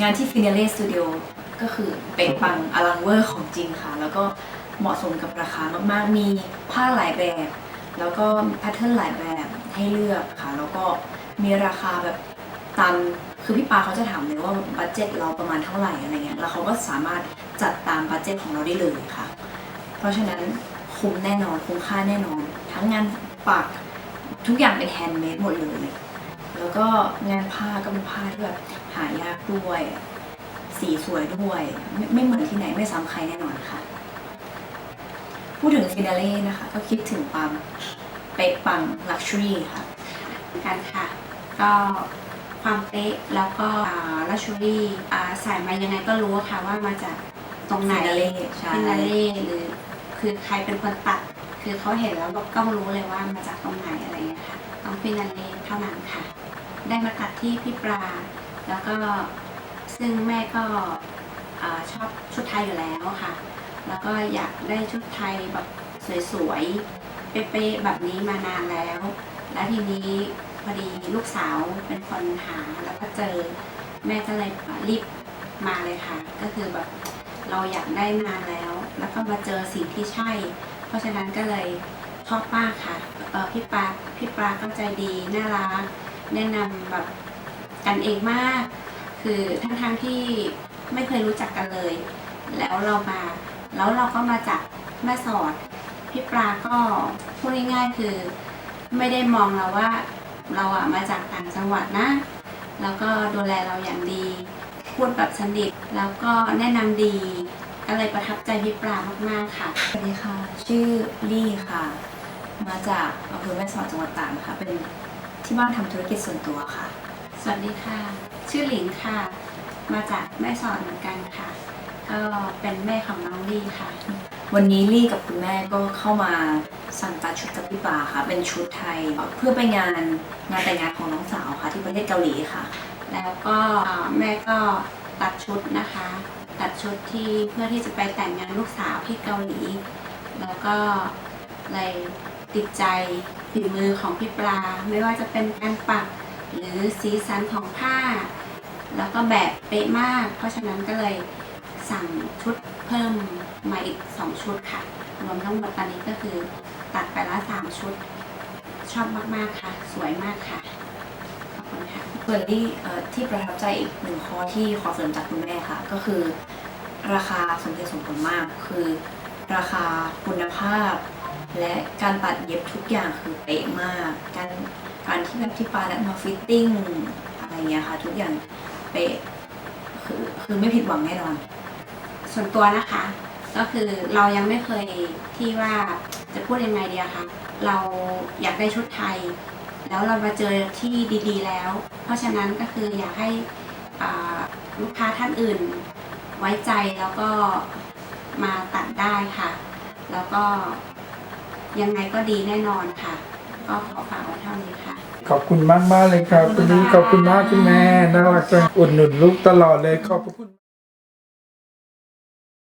งานที่ f i n a l e Studio ก็คือเป็นปังอลังเวอร์ของจริงค่ะ แล้วก็เหมาะสมกับราคามากๆ มีผ้าหลายแบบ แล้วก็แพทเทิร์นหลายแบบให้เลือกค่ะ แล้วก็มีราคาแบบตามคือพี่ปาเขาจะถามเลยว่าบัตเจ็ตเราประมาณเท่าไหร่อะไรเงี้ย แล้วเขาก็สามารถจัดตามบัตเจ็ตของเราได้เลยค่ะ เพราะฉะนั้นคุ้มแน่นอนคุ้มค่าแน่นอน ทั้งงานปักทุกอย่างเป็นแฮนด์เมดหมดเลย แล้วก็งานผ้าก็เป็นผ้าที่แบบ หายากด้วย สีสวยด้วย ไม่ไม่เหมือนที่ไหนไม่ซ้ำใครแน่นอนค่ะ พูดถึงฟินาเล่นะคะ ก็คิดถึงความเป๊ะปังลักชัวรี่ค่ะกันค่ะ ก็ความเป๊ะแล้วก็ลักชัวรี่ใส่มายังไงก็รู้อะค่ะว่ามาจากตรงไหน Finale ใช่ฟินาเล่หรือคือใครเป็นคนตัด คือเขาเห็นแล้วก็ต้องรู้เลยว่ามาจากตรงไหนอะไรอย่างเงี้ยค่ะต้องฟินาเล่เท่านั้นค่ะ ได้มาตัดที่พี่ปลา แล้วก็ซึ่งแม่ก็ชอบชุดไทยอยู่แล้วค่ะ แล้วก็อยากได้ชุดไทยแบบสวยๆ เป๊ะๆ แบบนี้มานานแล้ว และทีนี้พอดีลูกสาวเป็นคนหาแล้วก็เจอแม่ก็เลยรีบมาเลยค่ะ ก็คือแบบเราอยากได้นานแล้ว แล้วก็มาเจอสิ่งที่ใช่ เพราะฉะนั้นก็เลยชอบมากค่ะพี่ปลาพี่ปลาก็ใจดีน่ารักแนะนำแบบ กันเองมาก คือทั้งๆที่ไม่เคยรู้จักกันเลย แล้วเรามา แล้วเราก็มาจากแม่สอด พี่ปลาก็พูดง่ายๆคือไม่ได้มองเราว่าเราอะมาจากต่างจังหวัดนะ แล้วก็ดูแลเราอย่างดี พูดแบบสนิทแล้วก็แนะนำดี ก็เลยประทับใจพี่ปลามากๆค่ะ สวัสดีค่ะ ชื่อลี่ค่ะ มาจากอำเภอแม่สอดจังหวัดตากนะคะเป็นที่บ้านทำธุรกิจส่วนตัวค่ะ สวัสดีค่ะ ชื่อหลิงค่ะ มาจากแม่สอดเหมือนกันค่ะ ก็เป็นแม่ของน้องลี่ค่ะ วันนี้ลี่กับคุณแม่ก็เข้ามาสั่งตัดชุดกับพี่ปาค่ะ เป็นชุดไทยเพื่อไปงานงานแต่งงานของน้องสาวค่ะ ที่ประเทศเกาหลีค่ะ แล้วก็อ่าแม่ก็ตัดชุดนะคะ ตัดชุดที่เพื่อที่จะไปแต่งงานลูกสาวที่เกาหลี แล้วก็เลยติดใจฝีมือของพี่ปลา ไม่ว่าจะเป็นการปักห รือสีสันของผ้า แล้วก็แบบเป๊ะมาก เพราะฉะนั้นก็เลยสั่งชุดเพิ่มมาอีก 2 ชุดค่ะ รวมทั้งหมดตอนนี้ก็คือตัดไปละ3ชุด ชอบมาก ๆ ค่ะ สวยมากค่ะ ขอบคุณค่ะส่วนที่เอ่อที่ประทับใจอีกหนึ่งข้อที่ขอเสริมจากคุณแม่ค่ะ ก็คือ ราคาสมเหตุสมผลมาก คือ ราคาคุณภาพ และการตัดเย็บทุกอย่างคือเป๊ะมาก การ การที่แบบที่ปาแนะมาฟิตติ้งอะไรเงี้ยค่ะ ทุกอย่างเป๊ะคือคือไม่ผิดหวังแน่นอน ส่วนตัวนะคะ ก็คือเรายังไม่เคยที่ว่าจะพูดยังไงดีอะคะเราอยากได้ชุดไทย แล้วเรามาเจอที่ดีๆ แล้ว เพราะฉะนั้นก็คืออยากให้ลูกค้าท่านอื่น ไว้ใจแล้วก็มาตัดได้ค่ะ แล้วก็ยังไงก็ดีแน่นอนค่ะ ก็ขอฝากไว้เท่านี้ค่ะ ขอบคุณมากมากๆเลยครับขอบคุคุณณนี้ค่ะขอบคุณมากคุณแม่น่ารักจังอุดหนุนลูกตลอดเลยขอบพระคุณ